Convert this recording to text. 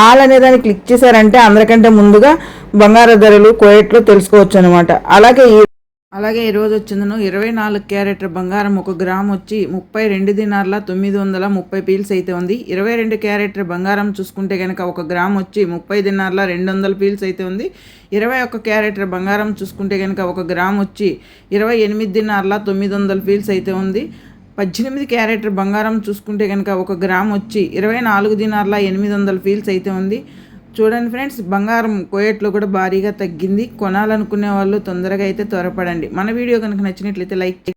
All అనే దాన్ని click చేశారంటే అందరికంటే ముందుగా బంగారు ధరలు కోయట్లో తెలుసుకోవచ్చు అనమాట అలాగే ఈ అలాగే ఈరోజు వచ్చిందను. ఇరవై నాలుగు క్యారెట్ బంగారం ఒక గ్రామ్ వచ్చి ముప్పై రెండు దినార్ల తొమ్మిది వందల ముప్పై పీల్స్ అయితే ఉంది. ఇరవై రెండు క్యారెట్ బంగారం చూసుకుంటే కనుక ఒక గ్రామ్ వచ్చి ముప్పై దినార్ల రెండు వందల పీల్స్ అయితే ఉంది. ఇరవై ఒక్క క్యారెట్ బంగారం చూసుకుంటే కనుక ఒక గ్రామ్ వచ్చి ఇరవై ఎనిమిది దినార్ల తొమ్మిది వందల పీల్స్ అయితే ఉంది. పద్దెనిమిది క్యారెట్ బంగారం చూసుకుంటే కనుక ఒక గ్రామ్ వచ్చి ఇరవై నాలుగు దినార్ల ఎనిమిది వందల ఫీల్స్ అయితే ఉంది. చూడండి ఫ్రెండ్స్ బంగారం కోయట్లో కూడా భారీగా తగ్గింది. కొనాలనుకునే వాళ్ళు తొందరగా అయితే త్వరపడండి. మన వీడియో కనుక నచ్చినట్లయితే లైక్